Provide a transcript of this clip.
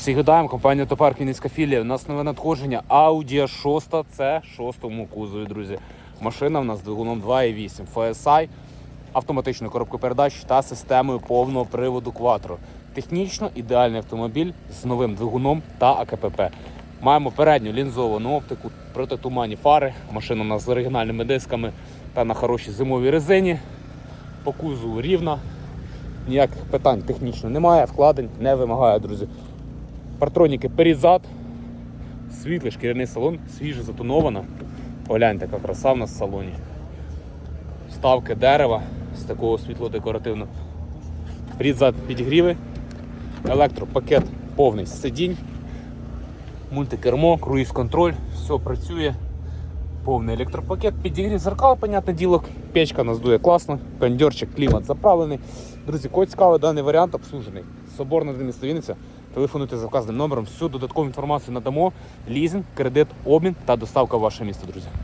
Всіх вітаємо, компанія Топарк Вінницька філія. У нас нове надходження Audi 6, це шостому кузові, друзі. Машина в нас з двигуном 2.8 FSI, автоматичною коробкою передач та системою повного приводу Quattro. Технічно ідеальний автомобіль з новим двигуном та АКПП. Маємо передню лінзовану оптику, протитуманні фари. Машина у нас з оригінальними дисками та на хорошій зимовій резині. По кузову рівна. Ніяких питань технічно немає, вкладень не вимагає, друзі. Партроніки перед-зад, світлий шкіряний салон, свіже затонована. Погляньте, яка краса в нас в салоні. Вставки дерева з такого світло-декоративного. Перед-зад підігріви, електропакет повний сидінь, мультикермо, круїз-контроль, все працює. Повний електропакет, підігрів зеркал, понятне діло, печка нас дує класно, кондьорчик, клімат заправлений. Друзі, кого цікавий даний варіант обслужений. Соборна міста Вінниця. Телефонуйте за вказаним номером. Всю додаткову інформацію надамо. Лізинг, кредит, обмін та доставка в ваше місто, друзі.